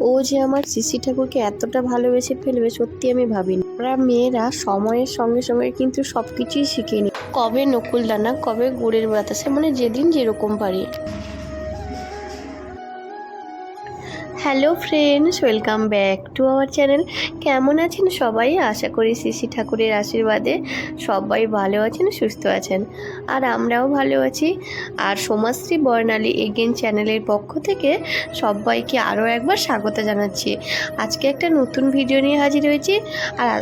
ও যে আমার শিশি ঠাকুরকে এতটা ভালোবেসে ফেলবে, সত্যি আমি ভাবিনি। আমরা মেয়েরা সময়ের সঙ্গে সঙ্গে কিন্তু সব কিছুই শিখে নি। কবে নকুল দানা, কবে গুড়ের বাতাসে মানে যেদিন যেরকম পারি। Hello friends, welcome back to our channel. কেমন আছেন সবাই? আশা করি শ্রী ঠাকুরের আশীর্বাদে সবাই ভালো আছেন, সুস্থ আছেন। আর আমরাও ভালো আছি। আর সোমাশ্রী বর্ণালী এগেন চ্যানেলের পক্ষ থেকে সবাইকে আরও একবার স্বাগত জানাচ্ছি। আজকে একটা নতুন ভিডিও নিয়ে হাজির হয়েছি। আর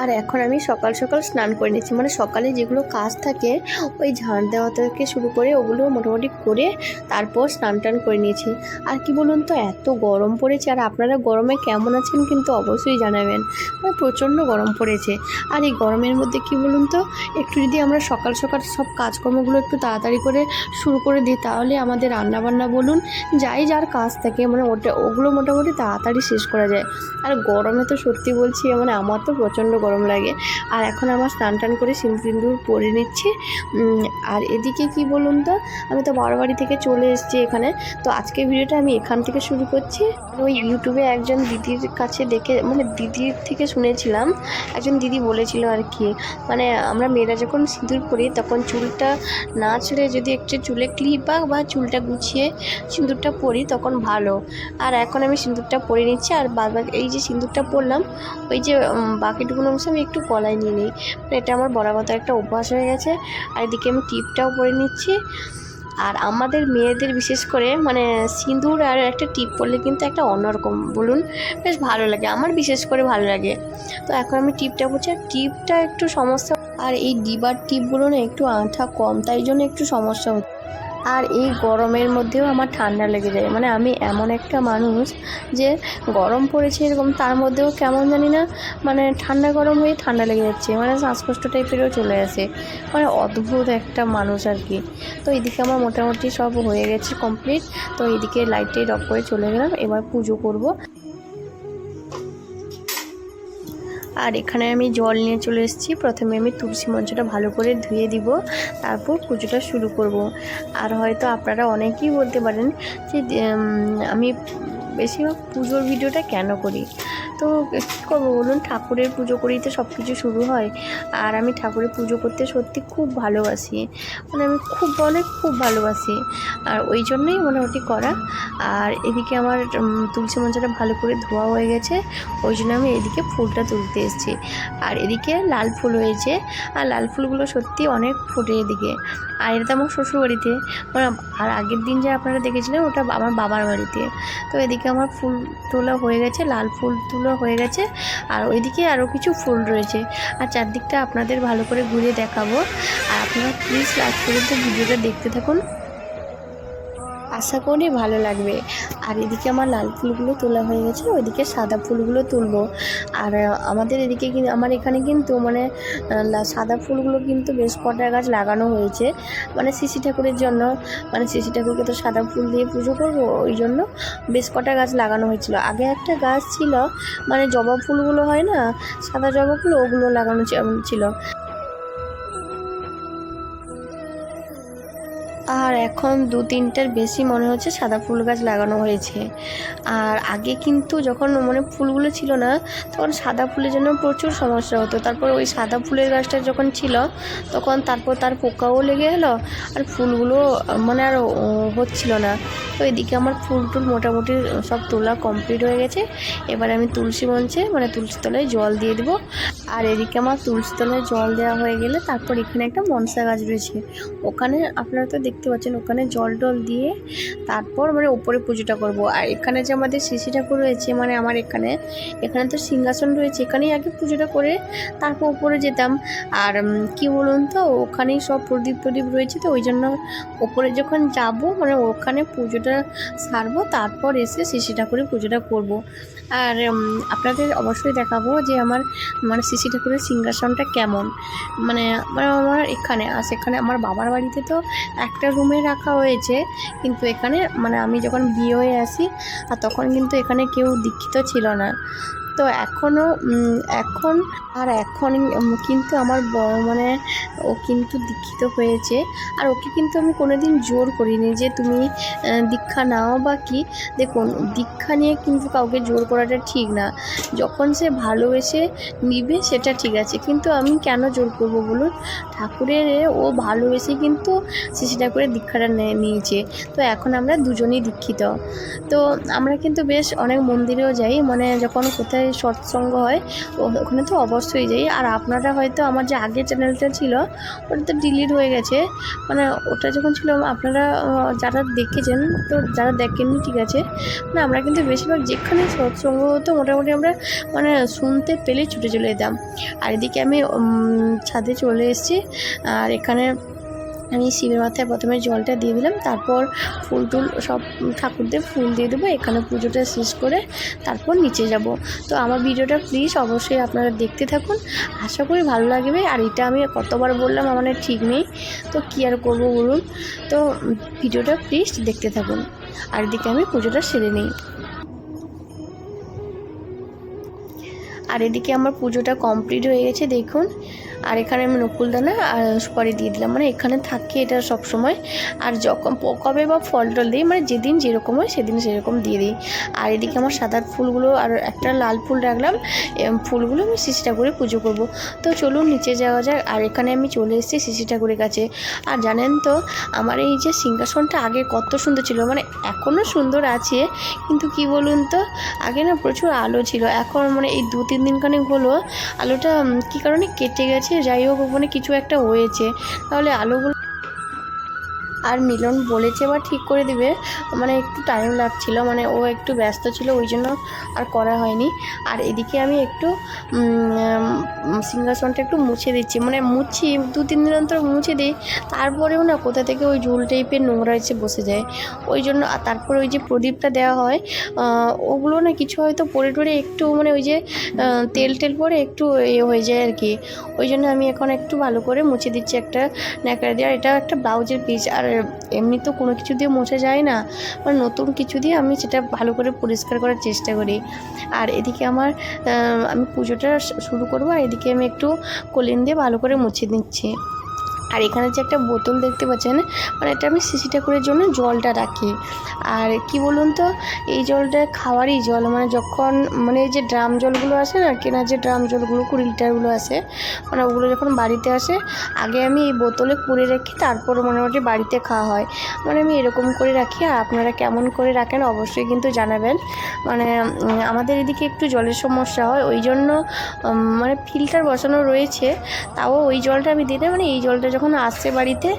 আর এখন আমি সকাল সকাল স্নান করে নিচ্ছি। মানে সকালে যেগুলো কাজ থাকে, ওই ঝাঁট দেওয়া থেকে শুরু করে ওগুলো মোটামুটি করে তারপর স্নান টান করে নিয়েছি। আর কি বলুন তো, এত গরম পড়েছে আর আপনারা গরমে কেমন আছেন কিন্তু অবশ্যই জানাবেন। মানে প্রচণ্ড গরম পড়েছে। আর এই গরমের মধ্যে কি বলুন তো, একটু যদি আমরা সকাল সকাল সব কাজকর্মগুলো একটু তাড়াতাড়ি করে শুরু করে দিই, তাহলে আমাদের রান্নাবান্না বলুন, যাই যার কাজ থাকে মানে ওটা, ওগুলো মোটামুটি তাড়াতাড়ি শেষ করা যায়। আর গরমে তো সত্যি বলছি মানে আমার তো প্রচণ্ড গরম লাগে। আর এখন আমার স্নান টান করে সিন্দুর পরে নিচ্ছি। আর এদিকে কি বলুন তো? আমি তো বড় থেকে চলে এসেছি এখানে। তো আজকের ভিডিওটা আমি এখান থেকে শুরু করছি। ওই ইউটিউবে একজন দিদির কাছে দেখে মানে দিদির থেকে শুনেছিলাম। একজন দিদি বলেছিল আর কি মানে আমরা মেয়েরা যখন সিঁদুর পরি তখন চুলটা না ছেড়ে যদি একটু চুলে ক্লিপ বা চুলটা গুছিয়ে সিঁদুরটা পরি তখন ভালো। আর এখন আমি সিঁদুরটা পরে নিচ্ছি। আর বাদ বাকি এই যে সিঁদুরটা পরলাম, ওই যে বাকিটুকুনো অংশ আমি একটু কলাই নিয়ে নিই। এটা আমার বরাবর একটা অভ্যাস হয়ে গেছে। আর এদিকে আমি টিপটাও পরে নিচ্ছি। আর আমাদের মেয়েদের বিশেষ করে মানে সিঁদুর আর একটা টিপ পরলে কিন্তু একটা অন্যরকম, বলুন, বেশ ভালো লাগে। আমার বিশেষ করে ভালো লাগে। তো এখন আমি টিপটা পরছি। আর টিপটা একটু সমস্যা আর এই ডিবার টিপগুলো না একটু আঠা কম, তাই জন্য একটু সমস্যা হচ্ছে। আর এই গরমের মধ্যেও আমার ঠান্ডা লেগে যায়। মানে আমি এমন একটা মানুষ যে গরম পড়েছে এরকম, তার মধ্যেও কেমন জানি না মানে ঠান্ডা গরম হয়ে ঠান্ডা লেগে যাচ্ছে। মানে শ্বাসকষ্ট টাইপেরও চলে আসে। মানে অদ্ভুত একটা মানুষ আর কি। তো এদিকে আমার মোটামুটি সব হয়ে গেছে কমপ্লিট তো এদিকে লাইট টাইট করে চলে গেলাম। এবার পুজো করব। আর এখানে আমি জল নিয়ে চলে এসেছি। প্রথমে আমি তুলসী মঞ্চটা ভালো করে ধুয়ে দিব, তারপর পুজোটা শুরু করব। আর হয়তো আপনারা অনেকেই বলতে পারেন যে আমি বেশিরভাগ পুজোর ভিডিওটা কেন করি? তো কী করব বলুন? ঠাকুরের পুজো করেই তো সব কিছু শুরু হয়। আর আমি ঠাকুরের পুজো করতে সত্যি খুব ভালোবাসি। মানে আমি খুব অনেক খুব ভালোবাসি। আর ওই জন্যই মোটামুটি করা। আর এদিকে আমার তুলসী মঞ্চটা ভালো করে ধোয়া হয়ে গেছে। ওই জন্য আমি এদিকে ফুলটা তুলতে এসেছি। আর এদিকে লাল ফুল হয়েছে। আর লাল ফুলগুলো সত্যি অনেক ফোটে এদিকে। আর এটা আমার শ্বশুরবাড়িতে। মানে আর আগের দিন যে আপনারা দেখেছিলেন, ওটা আমার বাবার বাড়িতে। তো এদিকে আমার ফুল তোলা হয়ে গেছে। লাল ফুল তোলা হয়ে গেছে। আর ওইদিকে আরও কিছু ফুল রয়েছে। আর চারদিকটা আপনাদের ভালো করে ঘুরে দেখাবো। আর আপনারা প্লিজ লাস্ট পর্যন্ত ভিডিওটা দেখতে থাকুন। আশা করি ভালো লাগবে। আর এদিকে আমার লাল ফুলগুলো তোলা হয়ে গেছে, ওইদিকে সাদা ফুলগুলো তুলবো। আর আমাদের এদিকে কিন্তু আমার এখানে কিন্তু মানে সাদা ফুলগুলো কিন্তু বেশ কটা গাছ লাগানো হয়েছে। মানে শিশি ঠাকুরের জন্য মানে শিশি ঠাকুরকে তো সাদা ফুল দিয়ে পুজো করব, ওই জন্য বেশ কটা গাছ লাগানো হয়েছিল। আগে একটা গাছ ছিল মানে জবা ফুলগুলো হয় না, সাদা জবা ফুল, ওগুলো লাগানো ছিল। আর এখন দু তিনটার বেশি মনে হচ্ছে সাদা ফুল গাছ লাগানো হয়েছে। আর আগে কিন্তু যখন মানে ফুলগুলো ছিল না, তখন সাদা ফুলের জন্য প্রচুর সমস্যা হতো। তারপর ওই সাদা ফুলের গাছটা যখন ছিল, তখন তারপর তার পোকাও লেগে গেলো আর ফুলগুলো মানে আর হচ্ছিল না। তো এদিকে আমার ফুল টুল মোটামুটি সব তোলা কমপ্লিট হয়ে গেছে। এবার আমি তুলসী মঞ্চে মানে তুলসী তলায় জল দিয়ে দেবো। আর এদিকে আমার তুলসী তলায় জল দেওয়া হয়ে গেলে তারপর এখানে একটা মনসা গাছ রয়েছে। ওখানে আপনারা তো দেখতে পাচ্ছেন ওখানে জল টল দিয়ে তারপর মানে ওপরে পুজোটা করব। আর এখানে যে আমাদের শিশি ঠাকুর রয়েছে মানে আমার এখানে এখানে তো সিংহাসন রয়েছে, এখানেই আগে পুজোটা করে তারপর উপরে যেতাম। আর কি বলুন তো, ওখানেই সব প্রদীপ প্রদীপ রয়েছে তো ওই জন্য ওপরে যখন যাব মানে ওখানে পুজোটা সারবো, তারপর এসে শিশি ঠাকুরের পুজোটা করব। আর আপনাদের অবশ্যই দেখাবো যে আমার মানে শিশি ঠাকুরের সিংহাসনটা কেমন। মানে মানে আমার এখানে, আর সেখানে আমার বাবার বাড়িতে তো একটা রুমে রাখা হয়েছে। কিন্তু এখানে মানে আমি যখন বিয়ে হয়ে আসি, আর তখন কিন্তু এখানে কেউ দীক্ষিত ছিল না। তো এখনও এখন, আর এখন কিন্তু আমার ব- মানে ও কিন্তু দীক্ষিত হয়েছে। আর ওকে কিন্তু আমি কোনোদিন জোর করিনি যে তুমি দীক্ষা নাও বা কি। দেখুন, দীক্ষা নিয়ে কিন্তু কাউকে জোর করাটা ঠিক না। যখন সে ভালোবেসে নিবে সেটা ঠিক আছে। কিন্তু আমি কেন জোর করব বলুন? ঠাকুরের ও ভালোবেসে কিন্তু সে সেটা করে দীক্ষাটা নিয়েছে। তো এখন আমরা দুজনেই দীক্ষিত। তো আমরা কিন্তু বেশ অনেক মন্দিরেও যাই। মানে যখন কোথায় সৎসঙ্গ হয় ওখানে তো অবশ্যই যাই। আর আপনারা হয়তো আমার যে আগের চ্যানেলটা ছিল ওটা তো ডিলিট হয়ে গেছে। মানে ওটা যখন ছিল, আপনারা যারা দেখেছেন, তো যারা দেখেননি, ঠিক আছে। মানে আমরা কিন্তু বেশিরভাগ যেখানে সৎসঙ্গ হতো, মোটামুটি আমরা মানে শুনতে পেলেই ছুটে চলে যেতাম। আর এদিকে আমি ছাদে চলে এসেছি। আর এখানে আমি শিবের মাথায় প্রথমে জলটা দিয়ে দিলাম, তারপর ফুল টুল সব ঠাকুরদের ফুল দিয়ে দেবো, এখানে পুজোটা শেষ করে তারপর নিচে যাব। তো আমার ভিডিওটা প্লিজ অবশ্যই আপনারা দেখতে থাকুন, আশা করি ভালো লাগবে। আর এটা আমি কতবার বললাম আমার না ঠিক নেই, তো কী আর করব বলুন? তো ভিডিওটা প্লিজ দেখতে থাকুন, আর এদিকে আমি পুজোটা সেরে নিই। আর এদিকে আমার পুজোটা কমপ্লিট হয়ে গেছে, দেখুন। আর এখানে আমি নকুলদানা আর সুপারি দিয়ে দিলাম। মানে এখানে থাকে এটা সব সময় আর যখন কবে বা ফল টল দিই মানে যেদিন যেরকম হয় সেদিন সেরকম দিয়ে দিই। আর এদিকে আমার সাদা ফুলগুলো আর একটা লাল ফুল রাখলাম ফুলগুলো আমি শিশি ঠাকুরে পুজো করব। তো চলুন নিচে যাওয়া যাক, আর এখানে আমি চলে এসেছি শিশি ঠাকুরের কাছে। আর জানেন তো, আমার এই যে সিংহাসনটা আগে কত সুন্দর ছিল মানে এখনও সুন্দর আছে, কিন্তু কি বলুন তো, আগে না প্রচুর আলো ছিল। এখন মানে এই দু তিন দিন খানেক হলো, আলোটা কী কারণে কেটে গেছে যাই হোক ওখানে কিছু একটা হয়েছে। তাহলে আলোগুলো আর মিলন বলেছে বা ঠিক করে দিবে। মানে একটু টাইম লাগছিল মানে ও একটু ব্যস্ত ছিল, ওই জন্য আর করা হয়নি। আর এদিকে আমি একটু সিংহাসনটা একটু মুছে দিচ্ছি। মানে মুছি, দু, তিন দিন অন্তর মুছে দিই, তারপরেও না কোথা থেকে ওই ঝুল টাইপের নোংরা এসে বসে যায়। ওই জন্য, আর তারপরে ওই যে প্রদীপটা দেওয়া হয় ওগুলো না কিছু হয়তো পরে টরে একটু মানে ওই যে তেল টেল পরে একটু এ হয়ে যায় আর কি। ওই জন্য আমি এখন একটু ভালো করে মুছে দিচ্ছি একটা ন্যাকড়া দিয়ে। আর এটা একটা ব্লাউজের পিস আর এমনি তো কোনো কিছু দিয়ে মোছা যায় না মানে নতুন কিছু দিয়ে আমি সেটা ভালো করে পরিষ্কার করার চেষ্টা করি। আর এদিকে আমার আমি পুজোটা শুরু করব, আর এদিকে আমি একটু কলিন দিয়ে ভালো করে মুছে নিচ্ছি। আর এখানে যে একটা বোতল দেখতে পাচ্ছেন মানে এটা আমি শিশি ঠাকুরের জন্য জলটা রাখি। আর কি বলুন তো, এই জলটা খাওয়ারই জল মানে যখন মানে এই যে ড্রাম জলগুলো আসে না, কেনা যে ড্রাম জলগুলো, কুড়ি লিটারগুলো আসে মানে ওগুলো যখন বাড়িতে আসে, আগে আমি এই বোতলে করে রাখি, তারপর মোটামুটি বাড়িতে খাওয়া হয়। মানে আমি এরকম করে রাখি, আর আপনারা কেমন করে রাখেন অবশ্যই কিন্তু জানাবেন। মানে আমাদের এদিকে একটু জলের সমস্যা হয়, ওই জন্য মানে ফিল্টার বসানো রয়েছে, তাও ওই জলটা আমি দিই না মানে এই জলটা যখন আসছে বাড়িতে,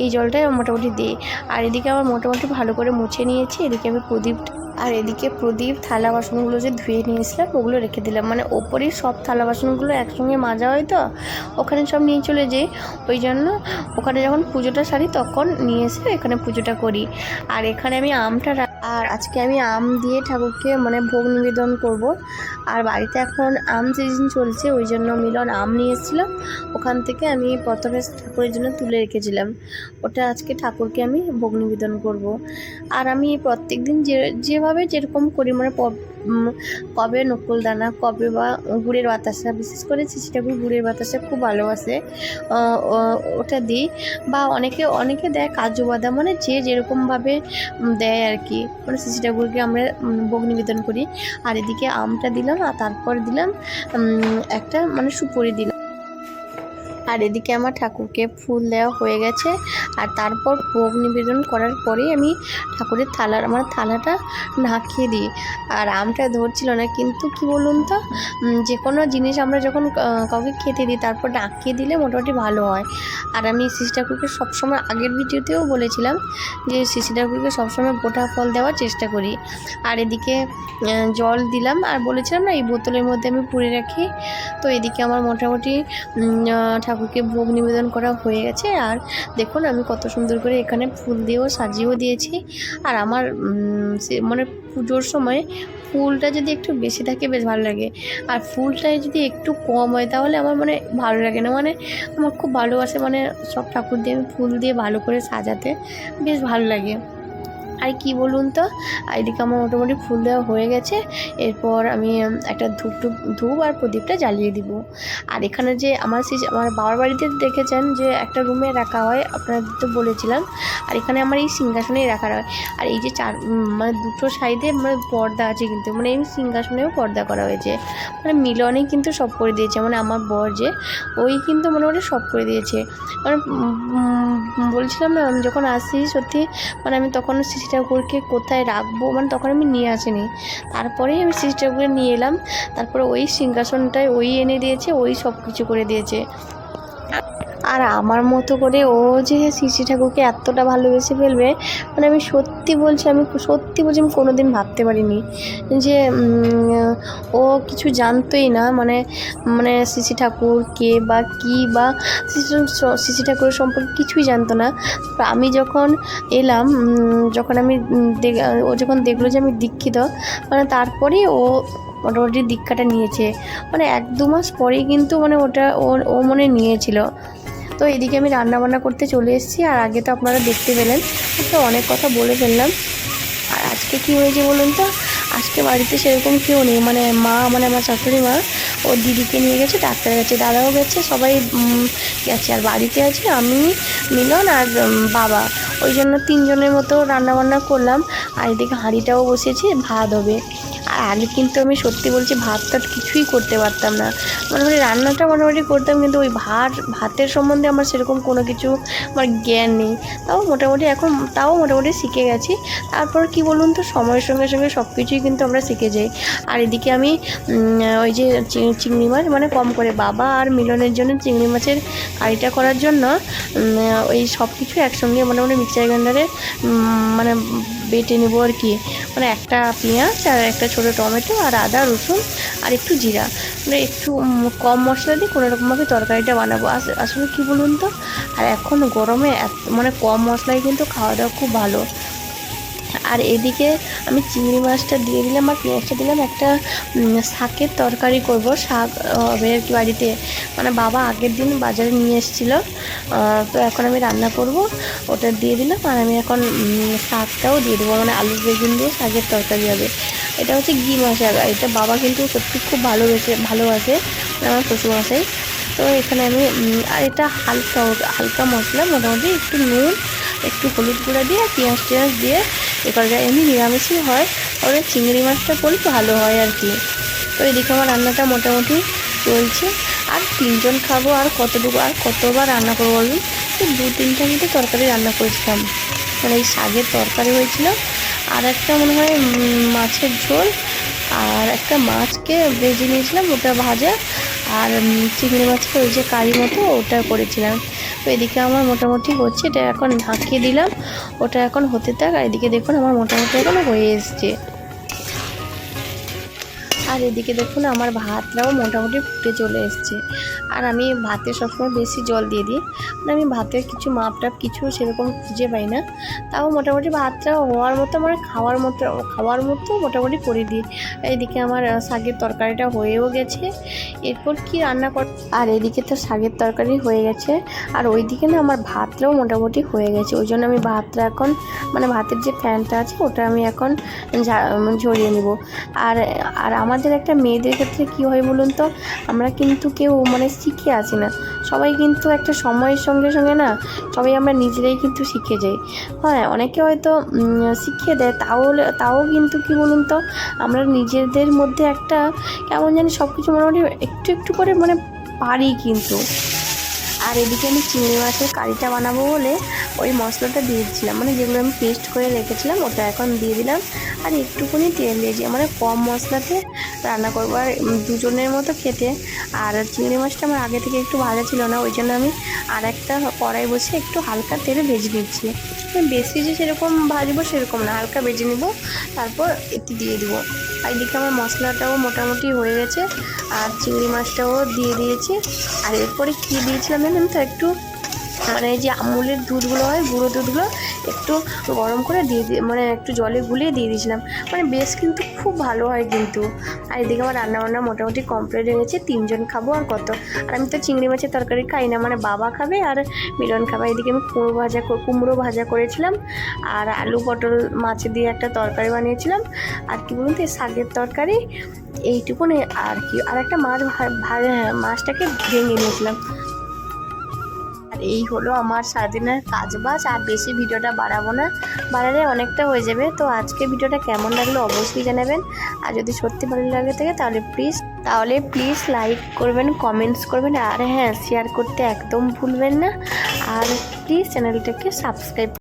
এই জলটাই মোটামুটি দিই। আর এদিকে আমার মোটামুটি ভালো করে মুছে নিয়েছি, এদিকে আমি প্রদীপ, আর এদিকে প্রদীপ থালা বাসনগুলো যে ধুয়ে নিয়েছিলাম, ওগুলো রেখে দিলাম। মানে ওপরেই সব থালা বাসনগুলো একসঙ্গে মাজা হয় তো, ওখানে সব নিয়ে চলে যাই। ওই জন্য ওখানে যখন পুজোটা সারি তখন নিয়ে এসে এখানে পুজোটা করি। আর এখানে আমি আমটা আর আজকে আমি আম দিয়ে ঠাকুরকে মানে ভোগ নিবেদন করব। আর বাড়িতে এখন আম সিজন চলছে, ওই জন্য মিলন আম নিয়ে এসেছিলাম ওখান থেকে আমি প্রথমে ঠাকুরের জন্য তুলে রেখেছিলাম। ওটা আজকে ঠাকুরকে আমি ভোগ নিবেদন করব। আর আমি প্রত্যেক দিন যে, যেভাবে যেরকম করি মানে কবে নকুল দানা কবে বা গুড়ের বাতাসা, বিশেষ করে ঠাকুর গুড়ের বাতাসা খুব ভালোবাসে ওটা দিই বা অনেকে অনেকে দেয় কাজু বাদাম মানে যে যেরকমভাবে দেয় আর কি মানে ঠাকুরকে আমরা ভোগ নিবেদন করি। আর এদিকে আমটা দিলাম আর তারপর দিলাম একটা মানে সুপুরি দিলাম। আর এদিকে আমার ঠাকুরকে ফুল দেওয়া হয়ে গেছে। আর তারপর ভোগ নিবেদন করার পরেই আমি ঠাকুরের থালার আমার থালাটা ঢাকিয়ে দিই। আর আমটা ধরছিল না কিন্তু কি বলুন তো যে কোনো জিনিস আমরা যখন কাউকে খেতে দিই তারপর ডাকিয়ে দিলে মোটামুটি ভালো হয়। আর আমি শিশি ঠাকুরকে সবসময় আগের ভিডিওতেও বলেছিলাম যে শিশি ঠাকুরকে সবসময় গোটা ফল দেওয়ার চেষ্টা করি। আর এদিকে জল দিলাম আর বলেছিলাম না এই বোতলের মধ্যে আমি পুড়ে রাখি। তো এদিকে আমার মোটামুটি আহ, ঠাকুরকে ভোগ নিবেদন করা হয়ে গেছে। আর দেখুন, আমি কত সুন্দর করে এখানে ফুল দিয়েও সাজিয়েও দিয়েছি। আর আমার মানে পুজোর সময় ফুলটা যদি একটু বেশি থাকে, বেশ ভালো লাগে। আর ফুলটা যদি একটু কম হয়, তাহলে আমার মানে ভালো লাগে না। মানে আমার খুব ভালোবাসে মানে সব ঠাকুর দিয়ে আমি ফুল দিয়ে ভালো করে সাজাতে, বেশ ভালো লাগে। আর কি বলুন তো? এদিকে আমার মোটামুটি ফুল দেওয়া হয়ে গেছে। এরপর আমি একটা ধূপ টুপ, ধূপ আর প্রদীপটা জ্বালিয়ে দিব। আর এখানে যে আমার আমার বাবার বাড়িতে দেখেছেন যে একটা রুমে রাখা হয়, আপনাদের তো বলেছিলাম। আর এখানে আমার এই সিংহাসনেই রাখা হয়। আর এই যে চার মানে দুটো সাইডে মানে পর্দা আছে কিন্তু মানে এই সিংহাসনেও পর্দা করা হয়েছে। মানে মিলনে কিন্তু সব করে দিয়েছে। মানে আমার বর যে, ওই কিন্তু মোটামুটি সব করে দিয়েছে। মানে বলছিলাম না, আমি যখন আসি সত্যি মানে আমি তখন সিসি ঠাকুরকে কোথায় রাখব? মানে তখন আমি নিয়ে আসিনি। তারপরেই আমি সিসি ঠাকুরকে নিয়ে এলাম। তারপরে ওই সিংহাসনটায় ওই এনে দিয়েছে, ওই সব কিছু করে দিয়েছে। আর আমার মতো করে ও যে সিসি ঠাকুরকে এতটা ভালোবেসে ফেলবে মানে আমি সত্যি বলছি, আমি সত্যি বলছি, আমি কোনো দিন ভাবতে পারিনি যে ও কিছু জানতোই না মানে মানে সিসি ঠাকুর কে বা কি বা সিসি ঠাকুরের সম্পর্কে কিছুই জানতো না। আমি যখন এলাম যখন আমি ও যখন দেখল যে আমি দীক্ষিত মানে তারপরেই ও মোটামুটি দীক্ষাটা নিয়েছে। মানে এক দু মাস পরেই কিন্তু মানে ওটা ও মনে নিয়েছিল। তো এদিকে আমি রান্না বান্না করতে চলে এসেছি আর আগে তো আপনারা দেখতে পেলেন, তো অনেক কথা বলে ফেললাম। আর আজকে কি হয়েছে বলুন তো? আজকে বাড়িতে সেরকম কেউ নেই মানে মা মানে আমার শাশুড়ি মা, ও দিদিকে নিয়ে গেছে ডাক্তার গেছে দাদাও গেছে, সবাই গেছে। আর বাড়িতে আছে আমি, মিলন আর বাবা। ওই জন্য তিনজনের মতো রান্না বান্না করলাম, আর এদিকে হাঁড়িটাও বসেছি, ভাত হবে। আগে কিন্তু আমি সত্যি বলছি ভাত টাত কিছুই করতে পারতাম না। মোটামুটি রান্নাটা মোটামুটি করতাম কিন্তু ওই ভাত, ভাতের সম্বন্ধে আমার সেরকম কোনো কিছু আমার জ্ঞান নেই। তাও মোটামুটি এখন তাও মোটামুটি শিখে গেছি। তারপর কি বলুন তো, সময়ের সঙ্গে সঙ্গে সব কিছুই কিন্তু আমরা শিখে যাই। আর এদিকে আমি ওই যে চিংড়ি মাছ মানে কম করে বাবা আর মিলনের জন্য চিংড়ি মাছের কারিটা করার জন্য ওই সব কিছু একসঙ্গে মোটামুটি মিক্সার গ্রাইন্ডারে মানে বেটে নেব আর কি। মানে একটা পেঁয়াজ আর একটা ছোটো টমেটো আর আদা, রসুন আর একটু জিরা। মানে একটু কম মশলা দিয়ে কোনোরকমভাবে তরকারিটা বানাবো। আস- আসলে কী বলুন তো? আর এখন গরমে মানে কম মশলায় কিন্তু খাওয়া দাওয়া খুব ভালো। আর এদিকে আমি চিংড়ি মাছটা দিয়ে দিলাম আর পেঁয়াজটা দিলাম। একটা শাকের তরকারি করব। শাক হবে আর কি বাড়িতে। মানে বাবা আগের দিন বাজারে নিয়ে এসেছিল। তো এখন আমি রান্না করব। ওটা দিয়ে দিলাম আর আমি এখন শাকটাও দিয়ে দেবো। মানে আলু, বেগুন দিয়ে শাকের তরকারি হবে। এটা হচ্ছে ঘি মশা এটা বাবা কিন্তু সত্যি খুব ভালোবেসে, ভালোবাসে। আমার শ্বশুরমশাই। তো এখানে আমি আর এটা হালকা হালকা মশলা, মোটামুটি একটু নুন একটু হলুদ গুঁড়া দিয়ে, পেঁয়াজ টেঁয়াজ দিয়ে এ করা যায় এমনি নিরামিষই হয়। ওটা চিংড়ি মাছটা করলে ভালো হয় আর কি। তো এদিকে আমার রান্নাটা মোটামুটি চলছে। আর তিনজন খাব, আর কতটুকু, আর কতবার রান্না করব বলুন? তো দু তিনটার মতো তরকারি রান্না করেছিলাম। মানে এই শাকের তরকারি হয়েছিল। আর একটা মনে হয় মাছের ঝোল। আর একটা মাছকে ভেজে নিয়েছিলাম, ওটা ভাজা। আর চিংড়ি মাছটা ওই যে কারি মতো ওটা করেছিলাম। তো এদিকে আমার মোটামুটি হচ্ছে, এটা এখন ঢাকিয়ে দিলাম। ওটা এখন হতে থাক, আর এদিকে দেখুন আমার মোটামুটি এখন হয়ে এসছে। আর এদিকে দেখুন আমার ভাতটাও মোটামুটি ফুটে চলে এসছে। আর আমি ভাতে সবসময় বেশি জল দিয়ে দিই। মানে আমি ভাতের কিছু মাপ টাপ কিছু সেরকম খুঁজে পাই না। তাও মোটামুটি ভাতটা হওয়ার মতো মানে খাওয়ার মতো খাওয়ার মতো মোটামুটি করে দিই। এদিকে আমার শাকের তরকারিটা হয়েও গেছে। এরপর কি রান্না কর, আর এদিকে তো শাকের তরকারি হয়ে গেছে। আর ওইদিকে না আমার ভাতটাও মোটামুটি হয়ে গেছে। ওই জন্য আমি ভাতটা এখন মানে ভাতের যে ফ্যানটা আছে ওটা আমি এখন ঝরিয়ে নেব। আর আর আমাদের একটা মেয়েদের ক্ষেত্রে কী হয় বলুন তো, আমরা কিন্তু কেউ মানে শিখে আসি না। সবাই কিন্তু একটা সময়ের সঙ্গে সঙ্গে না সবাই আমরা নিজেরাই কিন্তু শিখে যাই। হ্যাঁ অনেকে হয়তো শিখিয়ে দেয় তাহলে তাও কিন্তু কি বলুন তো, আমরা নিজেদের মধ্যে একটা কেমন জানি সব কিছু মোটামুটি একটু একটু করে মানে পারি কিন্তু। আর এদিকে আমি চিংড়ি মাছের কারিটা বানাবো বলে ওই মশলাটা দিয়ে দিচ্ছিলাম মানে যেগুলো আমি পেস্ট করে রেখেছিলাম, ওটা এখন দিয়ে দিলাম। আর একটুখানি তেল দিয়েছি। মানে কম মশলাতে রান্না করব। আর দুজনের মতো খেতে। আর চিংড়ি মাছটা আমার আগে থেকে একটু ভাজা ছিল না, ওই জন্য আমি আর একটা কড়াই বসে একটু হালকা তেলে ভেজে নিচ্ছি। বেশি যে সেরকম ভাজবো সেরকম না, হালকা ভেজে নেব। তারপর একটু দিয়ে দেবো। আর এদিকে আমার মশলাটাও মোটামুটি হয়ে গেছে আর চিংড়ি মাছটাও দিয়ে দিয়েছি। আর এরপরে কী দিয়েছিলাম জানেন তো? একটু মানে যে আমুলের দুধগুলো হয় গুঁড়ো দুধগুলো একটু গরম করে দিয়ে দিয়ে মানে একটু জলে গুলিয়ে দিয়ে দিয়েছিলাম। মানে বেশ কিন্তু খুব ভালো হয় কিন্তু। আর এদিকে আমার রান্নাবান্না মোটামুটি কমপ্লিট হয়ে গেছে তিনজন খাব আর কত। আর আমি তো চিংড়ি মাছের তরকারি খাই না মানে বাবা খাবে আর মিলন খাবে। এদিকে আমি কুমড়ো ভাজা কুমড়ো ভাজা করেছিলাম আর আলু পটল মাছ দিয়ে একটা তরকারি বানিয়েছিলাম। আর কি বলুন তো শাকের তরকারি এইটুকুনি আর কি। আর একটা মাছ ভা- ভা- হ্যাঁ, মাছটাকে ভেঙে নিয়েছিলাম। এই হলো আমার সারাদিনের কাজ বাজ আর বেশি ভিডিওটা বাড়াবো না। বাড়ালে অনেকটা হয়ে যাবে। তো আজকে ভিডিওটা কেমন লাগল অবশ্যই জানাবেন। আর যদি সত্যি ভালো লাগে থাকে তাহলে প্লিজ তাহলে প্লিজ লাইক করবেন কমেন্টস করবেন, আর হ্যাঁ শেয়ার করতে একদম ভুলবেন না। আর প্লিজ চ্যানেলটাকে সাবস্ক্রাইব